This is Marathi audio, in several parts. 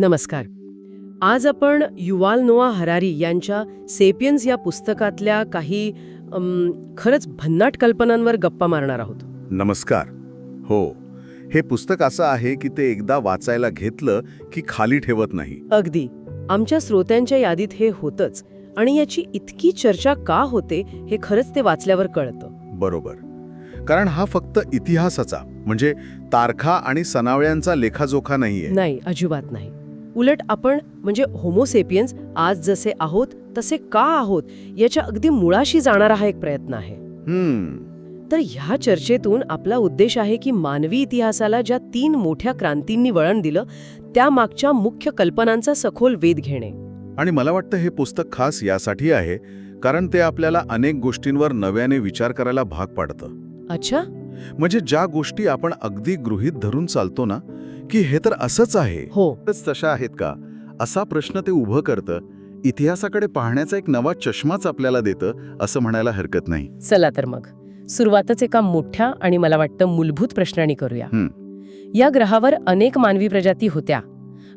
नमस्कार. आज आपण युवाल नोआ हरारी यांच्या सेपियन्स या पुस्तकातल्या काही खरंच भन्नाट कल्पनांवर गप्पा मारणार आहोत. नमस्कार. हो हे पुस्तक असं आहे की ते एकदा वाचायला घेतलं की खाली ठेवत नाही. अगदी. आमच्या श्रोत्यांच्या यादीत हे होतंच आणि याची इतकी चर्चा का होते हे खरंच ते वाचल्यावर कळतं. बरोबर. कारण हा फक्त इतिहासाचा म्हणजे तारखा आणि सनावळ्यांचा लेखाजोखा नाहीये. नाही अजिबात नाही. उलट आपण म्हणजे होमोसेपियन्स आज जसे आहोत तसे का आहोत याच्या अगदी मुळाशी जाणारा हा एक प्रयत्न आहे. तर ह्या चर्चेतून आपला उद्देश आहे की मानवी इतिहासाला ज्या तीन मोठ्या क्रांतींनी वळण दिलं त्या मागच्या मुख्य कल्पनांचा सखोल वेध घेणे. आणि मला वाटतं हे पुस्तक खास यासाठी आहे कारण ते आपल्याला अनेक गोष्टींवर नव्याने विचार करायला भाग पाडतं. अच्छा. म्हणजे ज्या गोष्टी आपण अगदी गृहीत धरून चालतो ना की हे तर असंच आहे. हो. तशा आहेत का? असा प्रश्न ते उभं करतं इतिहासाकडे पाहण्याचा एक नवा चष्माच आपल्याला देतं असं म्हणायला हरकत नाही. चला तर मग. सुरुवातच एका मोठ्या आणि मला वाटतं मूलभूत प्रश्नाने करूया. या ग्रहावर अनेक मानवी प्रजाती होत्या.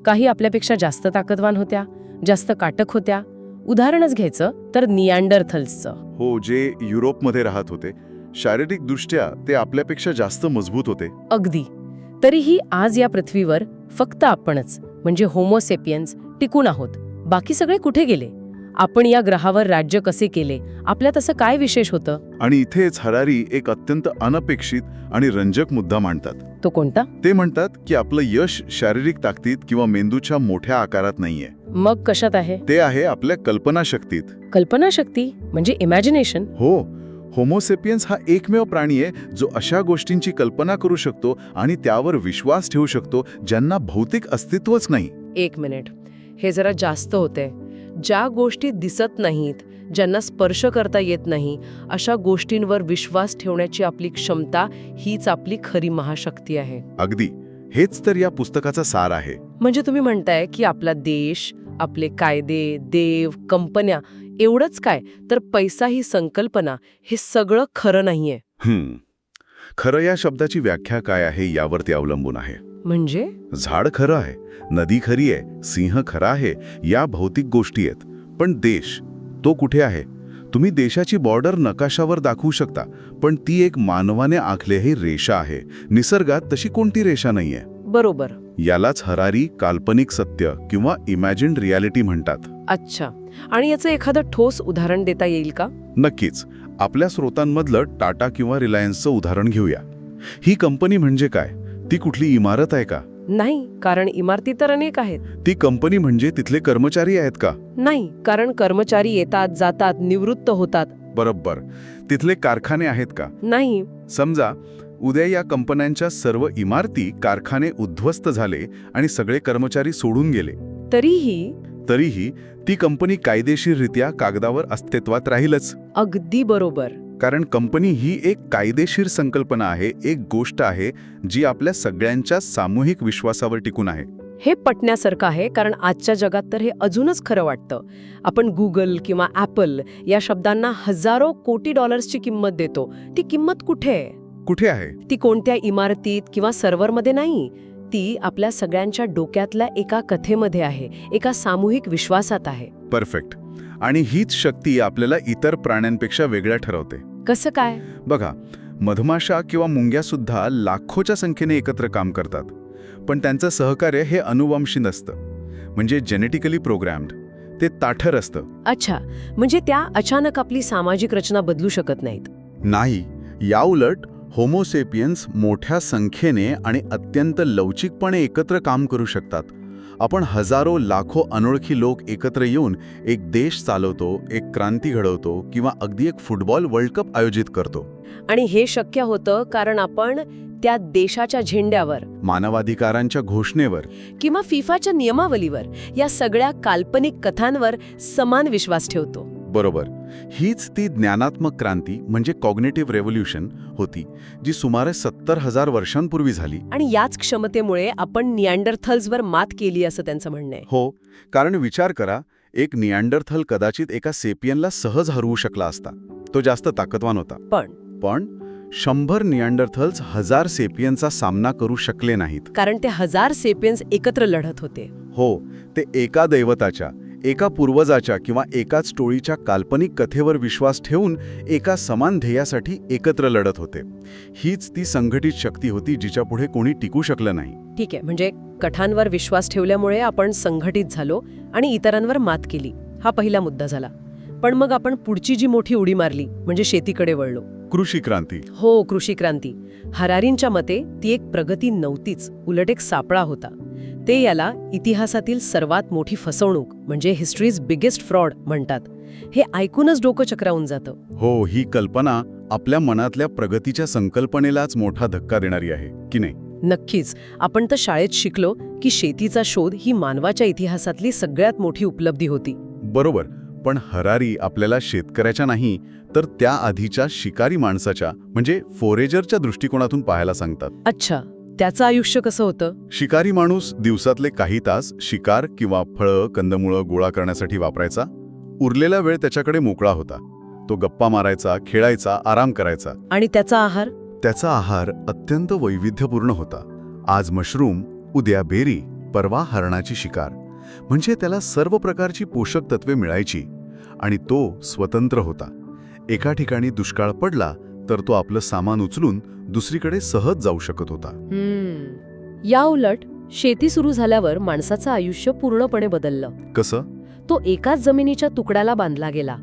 काही आपल्यापेक्षा जास्त ताकदवान होत्या जास्त काटक होत्या. उदाहरणच घ्यायचं तर नियांडरथल्सचं. हो जे युरोपमध्ये राहत होते. शारीरिकदृष्ट्या ते आपल्यापेक्षा जास्त मजबूत होते. अगदी. तरीही आज या पृथ्वीवर फक्त आपणच म्हणजे होमोसेपियन्स टिकून आहोत. बाकी सगळे कुठे गेले? आपण या ग्रहावर राज्य कसे केले? आपल्यात असं काय विशेष होतं? आणि इथेच हरारी एक अत्यंत अनपेक्षित आणि रंजक मुद्दा मांडतात. तो कोणता? ते म्हणतात की आपलं यश शारीरिक ताकदीत किंवा मेंदूच्या मोठ्या आकारात नाहीये. मग कशात आहे? ते आहे आपल्या कल्पनाशक्तीत. कल्पनाशक्ती? म्हणजे इमॅजिनेशन हो. होमोसेपियन्स हा एकमेव प्राणी आहे जो अशा गोष्टींची कल्पना करू शकतो आणि त्यावर विश्वास ठेवू शकतो ज्यांना भौतिक अस्तित्वच नाही. एक मिनिट. हे जरा जास्त होते ज्या गोष्टी दिसत नाहीत ज्यांना स्पर्श करता येत नाही अशा गोष्टींवर विश्वास ठेवण्याची आपली क्षमता हीच आपली खरी महाशक्ती आहे. अगदी. हेच तर या पुस्तकाचा सार आहे. म्हणजे तुम्ही म्हणताय की आपला देश आपले कायदे देव कंपन्या एवढंच काय? तर पैसा ही संकल्पना हे सगळं खरं नाहीये. हम्म. खरं या शब्दाची व्याख्या काय आहे यावर ते अवलंबून आहे. म्हणजे? झाड खरं आहे नदी खरी आहे सिंह खरा आहे या भौतिक गोष्टी आहेत. पण देश तो कुठे आहे? तुम्ही देशाची बॉर्डर नकाशावर दाखवू शकता पण ती एक मानवाने आखलेही रेषा आहे. निसर्गात तशी कोणती रेषा नाहीये? बरोबर. यालाच हरारी काल्पनिक सत्य किंवा इमॅजिन्ड रियालिटी म्हणतात. अच्छा. आणि याचं एखादं ठोस उदाहरण देता येईल का? नक्कीच. आपल्या स्रोतांमधलं टाटा किंवा रिलायन्सचं उदाहरण घेऊया. ही कंपनी म्हणजे काय? ती कुठली इमारत आहे का? नाही कारण इमारती तर अनेक आहेत. ती कंपनी म्हणजे तिथले कर्मचारी आहेत का? नाही कारण कर्मचारी येतात जातात निवृत्त होतात. बरोबर. तिथले कारखाने आहेत का? नाही. समजा उद्या या कंपन्यांच्या सर्व इमारती कारखाने उद्ध्वस्त झाले आणि सगळे कर्मचारी सोडून गेले. तरीही तरीही ती कंपनी कायदेशीररित्या कागदावर अस्तित्वात राहीलच. अगदी बरोबर. कारण कंपनी ही एक कायदेशीर संकल्पना आहे एक गोष्ट आहे जी आपल्या सगळ्यांच्या सामूहिक विश्वासावर टिकून आहे. हे पटण्यासारखं आहे कारण आजच्या जगात तर हे अजूनच खरं वाटतं. आपण गुगल किंवा ॲपल या शब्दांना हजारो कोटी डॉलर्सची किंमत देतो. ती किंमत कुठे आहे? कुठे आहे? ती कोणत्या इमारतीत किंवा सर्व्हरमध्ये नाही. ती आपल्या सगळ्यांच्या डोक्यातल्या एका कथेमध्ये आहे एका सामूहिक विश्वासात आहे. परफेक्ट आणि हीच शक्ती आपल्याला इतर प्राण्यांपेक्षा वेगळ्या ठरवते. कसं काय? बघा मधमाशा किंवा मुंग्या सुद्धा लाखोच्या संख्येने एकत्र काम करतात. पण त्यांचं सहकार्य हे अनुवंशी नसतं. म्हणजे जेनेटिकली प्रोग्रॅम्ड ते ताठर असतं. अच्छा म्हणजे त्या अचानक आपली सामाजिक रचना बदलू शकत नाहीत. नाही याउलट होमोसेपियन्स मोठ्या संख्येने आणि अत्यंत लवचिकपणे एकत्र काम करू शकतात. आपण हजारो लाखो अनोळखी लोक एकत्र येऊन एक देश चालवतो एक क्रांती घडवतो किंवा अगदी एक फुटबॉल वर्ल्ड कप आयोजित करतो. आणि हे शक्य होतं कारण आपण त्या देशाच्या झेंड्यावर मानवाधिकारांच्या घोषणेवर किंवा फिफाच्या नियमावलीवर या सगळ्या काल्पनिक कथांवर समान विश्वास ठेवतो. बरोबर. हीच ती ज्ञानात्मक क्रांती म्हणजे कॉग्नेटिव्ह रेव्होल्युशन होती जी सुमारे सत्तर हजार वर्षांपूर्वी झाली. आणि याच क्षमतेमुळे आपण निअँडरथल्सवर मात केली असं त्यांचं म्हणणं आहे. हो कारण विचार करा एक निअँडरथल कदाचित एका सेपियनला सहज हरवू शकला असता. तो जास्त ताकदवान होता. पण पण शंभर निअँडरथल्स हजार सेपियनचा सामना करू शकले नाहीत. कारण ते हजार सेपियन्स एकत्र लढत होते. हो ते एका दैवताच्या एका पूर्वजाच्या किंवा एकाच टोळीच्या काल्पनिक कथेवर विश्वास ठेवून एका समान ध्येयासाठी एकत्र लढत होते. हीच ती संघटित शक्ती होती जिच्यापुढे कोणी टिकू शकलं नाही. ठीक आहे म्हणजे कठांवर विश्वास ठेवल्यामुळे आपण संघटित झालो आणि इतरांवर मात केली. हा पहिला मुद्दा झाला. पण मग आपण पुढची जी मोठी उडी मारली म्हणजे शेतीकडे वळलो. कृषी क्रांती. हो कृषी क्रांती. हरारींच्या मते ती एक प्रगती नव्हतीच उलट एक सापळा होता. ते याला इतिहासातील सर्वात मोठी फसवणूक म्हणजे हिस्ट्रीज बिगेस्ट फ्रॉड म्हणतात. हे ऐकूनच डोकं चक्रावून जातं. हो ही कल्पना आपल्या मनातल्या प्रगतीच्या संकल्पनेलाच मोठा धक्का देणारी आहे की नाही? नक्कीच. आपण तर शाळेत शिकलो की शेतीचा शोध ही मानवाच्या इतिहासातली सगळ्यात मोठी उपलब्धी होती. बरोबर. पण हरारी आपल्याला शेतकऱ्याच्या नाही तर त्या आधीच्या शिकारी माणसाच्या म्हणजे फोरेजरच्या दृष्टिकोनातून पाहायला सांगतात. अच्छा. त्याचं आयुष्य कसं होतं? शिकारी माणूस दिवसातले काही तास शिकार किंवा फळं कंदमुळं गोळा करण्यासाठी वापरायचा. उरलेला वेळ त्याच्याकडे मोकळा होता. तो गप्पा मारायचा खेळायचा आराम करायचा. आणि त्याचा आहार? त्याचा आहार अत्यंत वैविध्यपूर्ण होता. आज मशरूम उद्या बेरी परवा हरणाची शिकार. म्हणजे त्याला सर्व प्रकारची पोषक तत्वे मिळायची. आणि तो स्वतंत्र होता. एका ठिकाणी दुष्काळ पडला तर तो आपलं सामान उचलून दुसरीकडे सहज जाऊ शकत होता. या उलट शेती सुरू झाल्यावर माणसाचं आयुष्य पूर्णपणे बदललं. कसं? तो एकाच जमिनीच्या तुकड्याला बांधला गेला.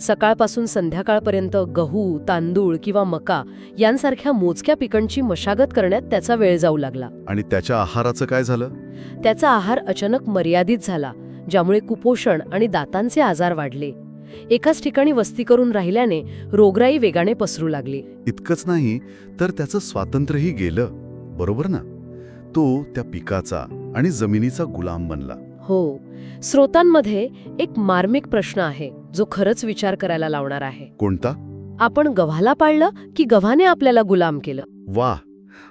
सकाळपासून संध्याकाळपर्यंत गहू तांदूळ किंवा मका यांसारख्या मोजक्या पिकांची मशागत करण्यात त्याचा वेळ जाऊ लागला. आणि त्याच्या आहाराचं काय झालं? त्याचा आहार अचानक मर्यादित झाला ज्यामुळे कुपोषण आणि दातांचे आजार वाढले. एकाच ठिकाणी वस्ती करून राहिल्याने रोगराई वेगाने पसरू लागली. इतकंच नाही तर त्याचं स्वातंत्र्यही गेलं बरोबर ना? तो त्या पिकाचा आणि जमिनीचा गुलाम बनला. हो स्रोतांमध्ये एक मार्मिक प्रश्न आहे जो खरंच विचार करायला लावणार आहे. कोणता? आपण गव्हाला पाळलं की गव्हाने आपल्याला गुलाम केलं? वा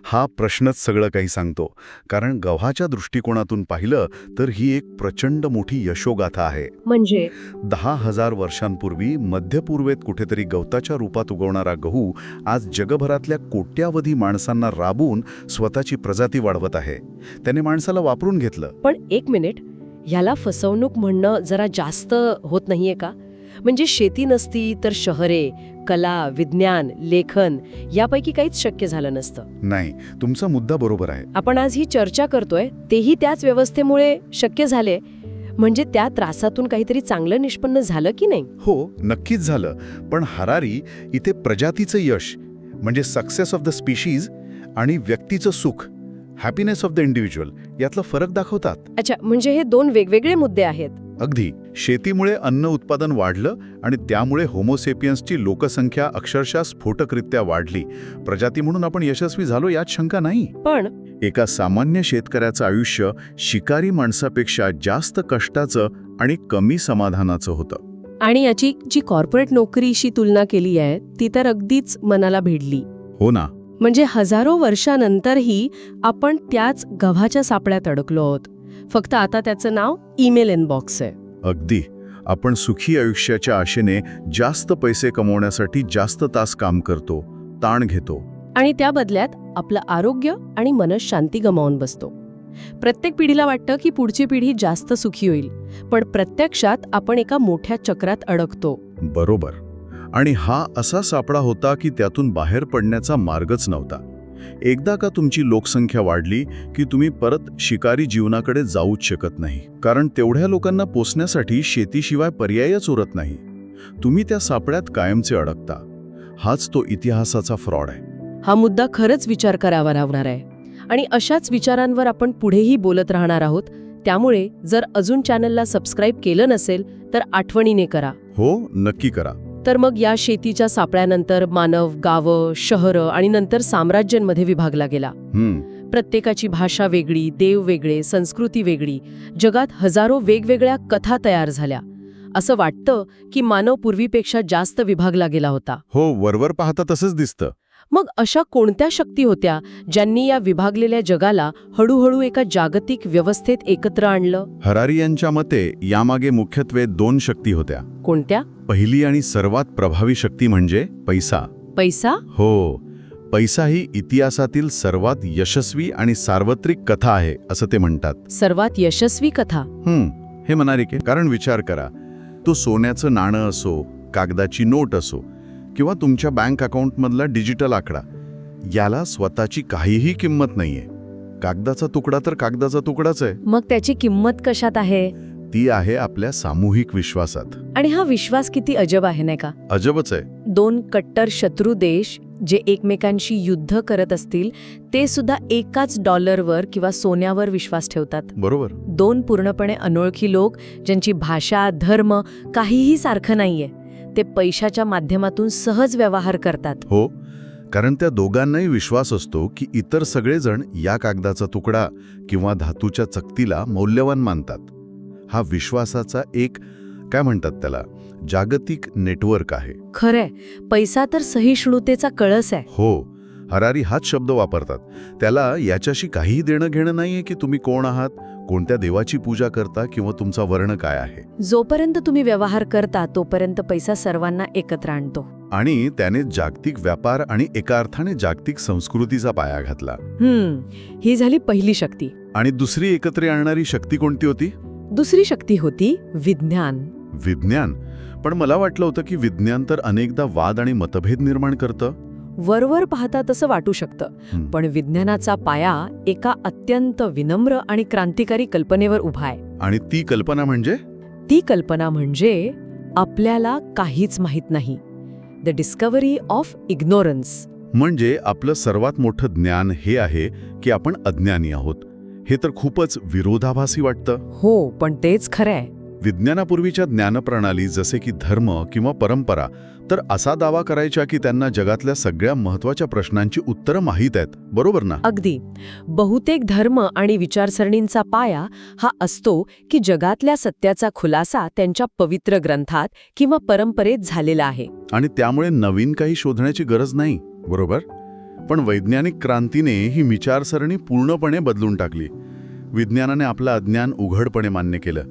हा प्रश्नच सगळं काही सांगतो. कारण गव्हाच्या दृष्टिकोनातून पाहिलं तर ही एक प्रचंड मोठी यशोगाथा आहे. म्हणजे? दहा हजार वर्षांपूर्वी मध्य पूर्वेत कुठेतरी गवताच्या रूपात उगवणारा गहू आज जगभरातल्या कोट्यावधी माणसांना राबवून स्वतःची प्रजाती वाढवत आहे. त्याने माणसाला वापरून घेतलं. पण एक मिनिट ह्याला फसवणूक म्हणणं जरा जास्त होत नाहीये का? म्हणजे शेती नसती तर शहरे कला विज्ञान लेखन यापैकी काहीच शक्य झालं नसतं. नाही तुमचा मुद्दा बरोबर आहे. आपण आज ही चर्चा करतोय तेही त्याच व्यवस्थेमुळे शक्य झाले. म्हणजे त्या त्रासातून काहीतरी चांगलं निष्पन्न झालं की नाही? हो नक्कीच झालं. पण हरारी इथे प्रजातीचं यश म्हणजे सक्सेस ऑफ द स्पीशीज आणि व्यक्तीचं सुख हॅपीनेस ऑफ द इंडिव्हिज्युअल यातला फरक दाखवतात. अच्छा म्हणजे हे दोन वेगवेगळे मुद्दे आहेत. अगदी शेतीमुळे अन्न उत्पादन वाढलं आणि त्यामुळे होमोसेपियन्सची लोकसंख्या अक्षरशः स्फोटकरित्या वाढली. प्रजाती म्हणून आपण यशस्वी झालो यात शंका नाही. पण एका सामान्य शेतकऱ्याचं आयुष्य शिकारी माणसापेक्षा जास्त कष्टाचं आणि कमी समाधानाचं होतं. आणि याची जी कॉर्पोरेट नोकरीशी तुलना केली आहे ती तर अगदीच मनाला भिडली. हो ना. म्हणजे हजारो वर्षानंतरही आपण त्याच गव्हाच्या सापळ्यात अडकलो आहोत. फक्त आता त्याचं नाव ईमेल इनबॉक्स आहे. अगदी. आपण सुखी आयुष्याच्या आशेने जास्त पैसे कमवण्यासाठी जास्त तास काम करतो ताण घेतो. आणि त्या बदल्यात आपलं आरोग्य आणि मनशांती गमावून बसतो. प्रत्येक पिढीला वाटतं की पुढची पिढी जास्त सुखी होईल पण प्रत्यक्षात आपण एका मोठ्या चक्रात अडकतो. बरोबर. आणि हा असा सापळा होता की त्यातून बाहेर पडण्याचा मार्गच नव्हता. एकदा का तुमची लोकसंख्या वाढली की तुम्ही परत शिकारी जीवनाकडे जाऊच शकत नाही. कारण तेवढ्या लोकांना पोचण्यासाठी शेतीशिवाय पर्यायच उरत नाही. तुम्ही त्या सापळ्यात कायमचे अडकता. हाच तो इतिहासाचा फ्रॉड आहे. हा मुद्दा खरंच विचार करावा लागणार आहे. आणि अशाच विचारांवर आपण पुढेही बोलत राहणार आहोत. त्यामुळे जर अजून चॅनलला सबस्क्राईब केलं नसेल तर आठवणीने करा. हो नक्की करा. तर मग या शेतीच्या सापळ्यानंतर मानव गावं शहरं आणि नंतर साम्राज्यांमध्ये विभागला गेला. प्रत्येकाची भाषा वेगळी देव वेगळे संस्कृती वेगळी जगात हजारो वेगवेगळ्या कथा तयार झाल्या. असं वाटतं की मानव पूर्वीपेक्षा जास्त विभागला गेला होता. हो वरवर पाहता तसंच दिसतं. मग अशा कोणत्या शक्ती होत्या ज्यांनी या विभागलेल्या जगाला हळूहळू एका जागतिक व्यवस्थेत एकत्र आणलं? हरारी यांच्या मते यामागे मुख्यत्वे दोन शक्ती होत्या. कोणत्या? पहिली आणि सर्वात प्रभावी शक्ती म्हणजे पैसा. पैसा? हो पैसा ही इतिहासातील सर्वात यशस्वी आणि सार्वत्रिक कथा आहे असं ते म्हणतात. सर्वात यशस्वी कथा? हम्म हे म्हणारे की कारण विचार करा. तो सोन्याचं नाणं असो कागदाची नोट असो किंवा तुमच्या बँक अकाउंटमधला डिजिटल आकडा. याला स्वतःची काहीही किंमत नाहीये. कागदाचा तुकडा तर कागदाचा तुकडाच आहे. मग त्याची किंमत कशात आहे? ती आहे आपल्या सामूहिक विश्वासात. आणि हा विश्वास किती अजब आहे नाही का? अजबच आहे. दोन कट्टर शत्रू देश जे एकमेकांशी युद्ध करत असतील ते सुद्धा एकाच डॉलरवर किंवा सोन्यावर विश्वास ठेवतात. बरोबर. दोन पूर्णपणे अनोळखी लोक ज्यांची भाषा धर्म काहीही सारखं नाहीये. ते पैशाच्या माध्यमातून सहज व्यवहार करतात. हो कारण त्या दोघांनाही विश्वास असतो की इतर सगळेजण या कागदाचा तुकडा किंवा धातूच्या चकतीला मौल्यवान मानतात. हा विश्वासाचा एक काय म्हणतात त्याला जागतिक नेटवर्क आहे. खरंय पैसा तर सहिष्णुतेचा कळस आहे. हो हरारी हाच शब्द वापरतात. त्याला याच्याशी काहीही देणं घेणं नाहीये की तुम्ही कोण आहात? कोणत्या देवाची पूजा करता किंवा तुमचा वर्ण काय आहे? जोपर्यंत तुम्ही व्यवहार करता तोपर्यंत पैसा सर्वांना एकत्र आणतो. आणि त्याने जागतिक व्यापार आणि एका अर्थाने जागतिक संस्कृतीचा पाया घातला. हम्म ही झाली पहिली शक्ती. आणि दुसरी एकत्र आणणारी शक्ती कोणती होती? दुसरी शक्ती होती विज्ञान. विज्ञान? पण मला वाटलं होतं की विज्ञान तर अनेकदा वाद आणि मतभेद निर्माण करतं. वरवर पाहता तसं वाटू शकतं. पण विज्ञानाचा पाया एका अत्यंत विनम्र आणि क्रांतिकारी कल्पनेवर उभा आहे. आणि ती कल्पना म्हणजे? ती कल्पना म्हणजे आपल्याला काहीच माहीत नाही. द डिस्कव्हरी ऑफ इग्नोरन्स म्हणजे आपलं सर्वात मोठं ज्ञान हे आहे की आपण अज्ञानी आहोत. हे तर खूपच विरोधाभासी वाटतं. हो पण तेच खरंय. विज्ञानापूर्वीच्या ज्ञानप्रणाली जसे की धर्म किंवा परंपरा तर असा दावा करायच्या की त्यांना जगातल्या सगळ्या महत्त्वाच्या प्रश्नांची उत्तरं माहीत आहेत. बरोबर ना? अगदी. बहुतेक धर्म आणि विचारसरणींचा पाया हा असतो की जगातल्या सत्याचा खुलासा त्यांच्या पवित्र ग्रंथात किंवा परंपरेत झालेला आहे. आणि त्यामुळे नवीन काही शोधण्याची गरज नाही. बरोबर? पण वैज्ञानिक क्रांतीने ही विचारसरणी पूर्णपणे बदलून टाकली. विज्ञानाने आपलं अज्ञान उघडपणे मान्य केलं.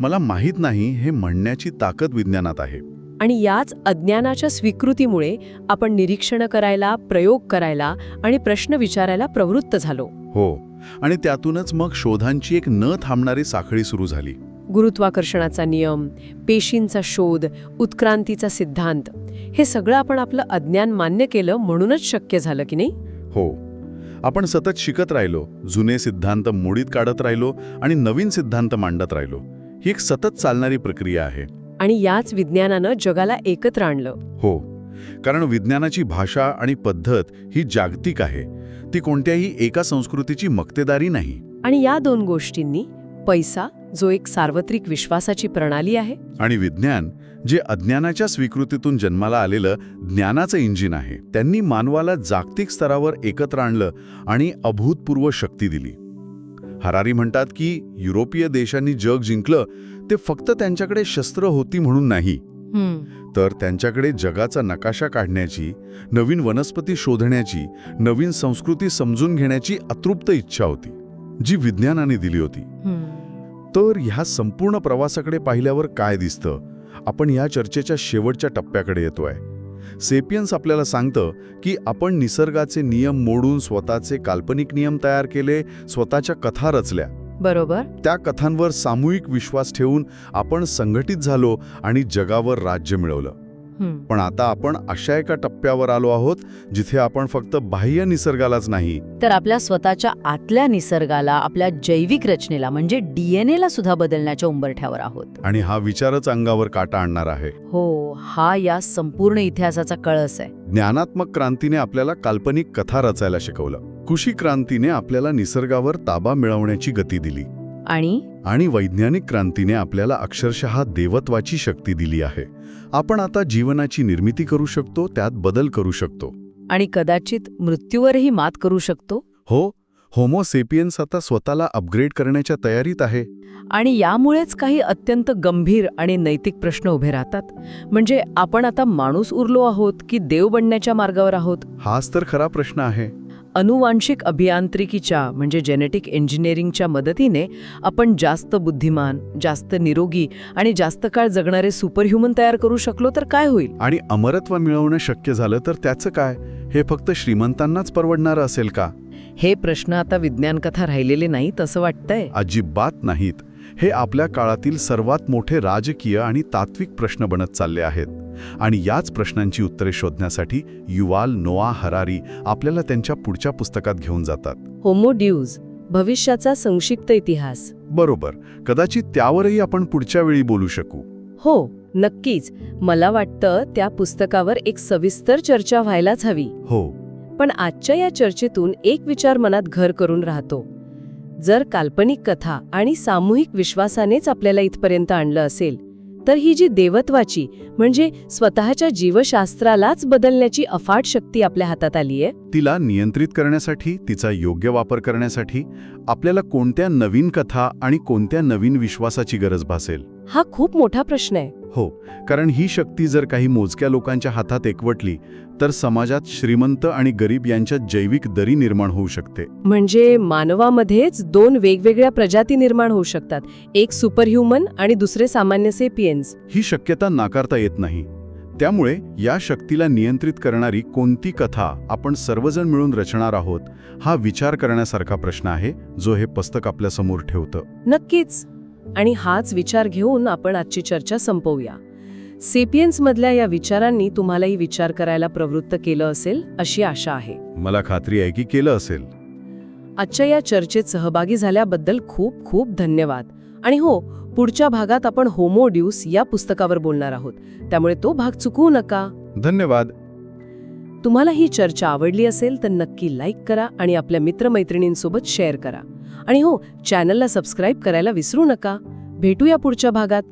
मला माहीत नाही हे म्हणण्याची ताकद विज्ञानात आहे. आणि याच अज्ञानाच्या स्वीकृतीमुळे आपण निरीक्षण करायला प्रयोग करायला आणि प्रश्न विचारायला प्रवृत्त झालो. हो आणि त्यातूनच मग शोधांची एक न थांबणारी साखळी सुरू झाली. गुरुत्वाकर्षणाचा नियम पेशींचा शोध उत्क्रांतीचा सिद्धांत हे सगळं आपण आपलं अज्ञान मान्य केलं म्हणूनच शक्य झालं की नाही? हो आपण सतत शिकत राहिलो जुने सिद्धांत मोडीत काढत राहिलो आणि नवीन सिद्धांत मांडत राहिलो. ही एक सतत चालणारी प्रक्रिया आहे. आणि याच विज्ञानानं जगाला एकत्र आणलं. हो कारण विज्ञानाची भाषा आणि पद्धत ही जागतिक आहे. ती कोणत्याही एका संस्कृतीची मक्तेदारी नाही. आणि या दोन गोष्टींनी पैसा जो एक सार्वत्रिक विश्वासाची प्रणाली आहे आणि विज्ञान जे अज्ञानाच्या स्वीकृतीतून जन्माला आलेलं ज्ञानाचं इंजिन आहे त्यांनी मानवाला जागतिक स्तरावर एकत्र आणलं आणि अभूतपूर्व शक्ती दिली. हरारी म्हणतात की युरोपीय देशांनी जग जिंकलं ते फक्त त्यांच्याकडे शस्त्र होती म्हणून नाही. तर त्यांच्याकडे जगाचा नकाशा काढण्याची नवीन वनस्पती शोधण्याची नवीन संस्कृती समजून घेण्याची अतृप्त इच्छा होती जी विज्ञानाने दिली होती. तर ह्या संपूर्ण प्रवासाकडे पाहिल्यावर काय दिसतं? आपण ह्या चर्चेच्या शेवटच्या टप्प्याकडे येतोय. सेपियन्स आपल्याला सांगतं की आपण निसर्गाचे नियम मोडून स्वतःचे काल्पनिक नियम तयार केले स्वतःच्या कथा रचल्या. बरोबर? त्या कथांवर सामूहिक विश्वास ठेवून आपण संघटित झालो आणि जगावर राज्य मिळवलं. पण आता आपण अशा एका टप्प्यावर आलो आहोत जिथे आपण फक्त बाह्य निसर्गालाच नाही. तर आपल्या स्वतःच्या आतल्या निसर्गाला आपल्या जैविक रचनेला म्हणजे डीएनएला सुद्धा बदलण्याच्या उंबरठ्यावर आहोत. आणि हा विचारच अंगावर काटा आणणार आहे. हो हा या संपूर्ण इतिहासाचा कळस आहे. ज्ञानात्मक क्रांतीने आपल्याला काल्पनिक कथा रचायला शिकवलं. कृषी क्रांतीने आपल्याला निसर्गावर ताबा मिळवण्याची गती दिली. आणि? आणि वैज्ञानिक क्रांतीने आपल्याला अक्षरशः देवत्वाची शक्ती दिली आहे. आपण आता जीवनाची निर्मिती करू शकतो त्यात बदल करू शकतो. आणि कदाचित मृत्यूवरही मात करू शकतो? हो होमो सेपियन्स आता स्वतःला अपग्रेड करण्याच्या तयारीत आहे. आणि यामुळेच काही अत्यंत गंभीर आणि नैतिक प्रश्न उभे राहतात. म्हणजे आपण आता माणूस उरलो आहोत की देव बनण्याच्या मार्गावर आहोत? हाच तर खरा प्रश्न आहे. अनुवांशिक अभियांत्रिकीच्या म्हणजे जेनेटिक इंजिनिअरिंगच्या मदतीने आपण जास्त बुद्धिमान जास्त निरोगी आणि जास्त काळ जगणारे सुपरह्युमन तयार करू शकलो तर काय होईल? आणि अमरत्व मिळवणं शक्य झालं तर त्याचं काय? हे फक्त श्रीमंतांनाच परवडणारं असेल का? हे प्रश्न आता विज्ञान कथा राहिलेले नाहीत असं वाटतंय. अजिबात नाहीत. हे आपल्या काळातील सर्वात मोठे राजकीय आणि तात्विक प्रश्न बनत चालले आहेत. आणि याच प्रश्नांची उत्तरे शोधण्यासाठी युवाल नोआ हरारी आपल्याला त्यांच्या पुढच्या पुस्तकात घेऊन जातात. होमोड्यूज भविष्याचा संक्षिप्त इतिहास. बरोबर. कदाचित त्यावरही आपण पुढच्या वेळी बोलू शकू. हो नक्कीच. मला वाटतं त्या पुस्तकावर एक सविस्तर चर्चा व्हायलाच हवी. हो. पण आजच्या या चर्चेतून एक विचार मनात घर करून राहतो. जर काल्पनिक कथा आणि सामूहिक विश्वासानेच आपल्याला इथपर्यंत आणलं असेल तर ही जी देवत्वाची म्हणजे स्वतःच्या जीवशास्त्रालाच बदलण्याची अफाट शक्ती आपल्या हातात आलीये? तिला नियंत्रित करण्यासाठी तिचा योग्य वापर करण्यासाठी आपल्याला कोणत्या नवीन कथा आणि कोणत्या नवीन विश्वासाची गरज भासेल? हा खूप मोठा प्रश्न आहे. हो कारण ही शक्ती जर काही मोजक्या लोकांच्या हातात एकवटली तर समाजात श्रीमंत आणि गरीब यांच्यात जैविक दरी निर्माण होऊ शकते. म्हणजे मानवामध्येच दोन वेगवेगळ्या प्रजाती निर्माण होऊ शकतात एक सुपरह्युमन आणि दुसरे सामान्य सेपियन्स ही शक्यता नाकारता येत नाही. त्यामुळे या शक्तीला नियंत्रित करणारी कोणती कथा आपण सर्वजण मिळून रचणार आहोत हा विचार करण्यासारखा प्रश्न आहे जो हे पुस्तक आपल्यासमोर ठेवतं. नक्कीच. आणि हाच विचार घेऊन आपण आजची चर्चा संपवूया. सेपियन्समधल्या या विचारांनी तुम्हालाही विचार करायला प्रवृत्त केलं असेल अशी आशा आहे. मला खात्री आहे की केलं असेल. आजच्या या चर्चेत सहभागी झाल्याबद्दल खूप खूप धन्यवाद. आणि हो पुढच्या भागात आपण होमोड्यूस या पुस्तकावर बोलणार आहोत. त्यामुळे तो भाग चुकवू नका. धन्यवाद. तुम्हाला ही चर्चा आवडली असेल तर नक्की लाईक करा आणि आपल्या मित्रमैत्रिणींसोबत शेअर करा. आणि हो चॅनलला सबस्क्राईब करायला विसरू नका. भेटूया पुढच्या भागात.